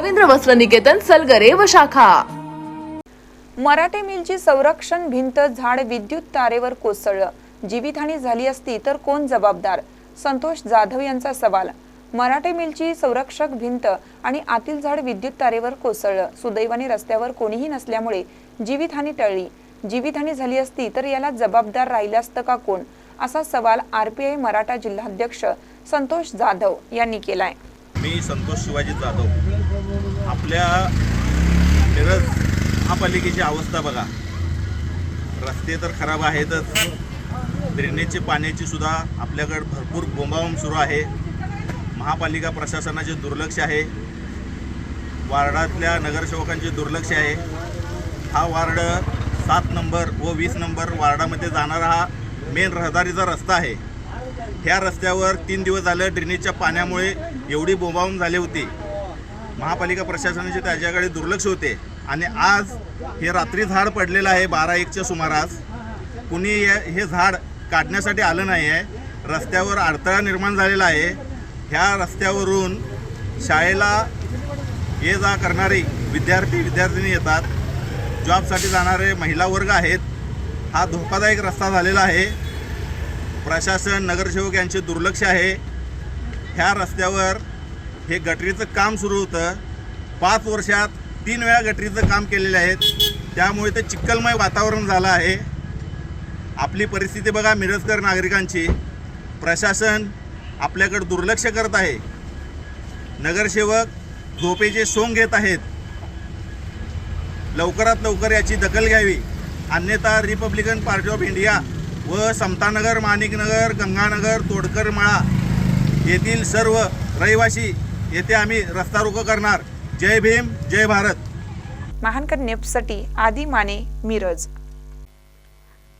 रवींद्र वस्त्र निकेतन सलगरे व शाखा. मराठे मिलची संरक्षण भिंत झाड विद्युत तारेवर कोसळलं. जीवितहानी झाली असती तर कोण जबाबदार? संतोष जाधव यांचा सवाल. मराठे मिलची संरक्षक भिंत आणि आतील झाड विद्युत तारेवर कोसळलं. सुदैवाने रस्त्यावर कोणीही नसल्यामुळे जीवितहानी टळली. जीवितहानी झाली असती तर याला जबाबदार राहिलं असतं का कोण? असा सवाल आरपीआय मराठा जिल्हाध्यक्ष संतोष जाधव यांनी केलाय. मी संतोष शिवाजी जाधव. आपल्या मिरज महापालिकेची अवस्था बघा. रस्ते तर खराब आहेतच. ड्रेनेजचे पाण्याची सुद्धा आपल्याकडे भरपूर बोंबाबोंब सुरू आहे. महापालिका प्रशासनाचे दुर्लक्ष आहे. वार्डातल्या नगरसेवकांचे दुर्लक्ष आहे. हा वार्ड सात नंबर व वीस नंबर वार्डामध्ये जाणारा हा मेन रहदारीचा रस्ता आहे. ह्या रस्त्यावर तीन दिवस झालं ड्रेनेजच्या पाण्यामुळे एवढी बोंबाबोंब झाली होती. महापालिका प्रशासनाचे त्याच्याकडे दुर्लक्ष होते. आणि आज हे रात्री झाड पडलेलं आहे बारा एकच्या सुमारास. कुणी हे- झाड काढण्यासाठी आलं नाही आहे रस्त्यावर अडथळा निर्माण झालेला आहे. ह्या रस्त्यावरून शाळेला ये जा करणारे विद्यार्थी विद्यार्थिनी येतात. जॉबसाठी जाणारे महिला वर्ग आहेत. हा धोकादायक रस्ता झालेला आहे. प्रशासन नगरसेवक यांचे दुर्लक्ष आहे. ह्या रस्त्यावर हे गटरीचं काम सुरू होतं. पाच वर्षात तीन वेळा गटरीचं काम केलेले आहेत. त्यामुळे ते चिक्कलमय वातावरण झालं आहे. आपली परिस्थिती बघा मिरजकर नागरिकांची. प्रशासन आपल्याकडे दुर्लक्ष करत आहे. नगरसेवक झोपेचे सोंग घेत आहेत लवकरात लवकर याची दखल घ्यावी. अन्यथा रिपब्लिकन पार्टी ऑफ इंडिया व समतानगर माणिकनगर गंगानगर तोडकर मळा येथील सर्व रहिवासी येथे आम्ही रस्ता रोको करणार. जय भीम जय भारत. महानकर नेप्ससाठी आदी माने मिरज.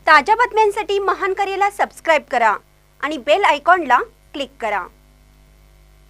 ताज्या बातम्यांसाठी महान करेला सबस्क्राईब करा आणि बेल आयकॉनला क्लिक करा.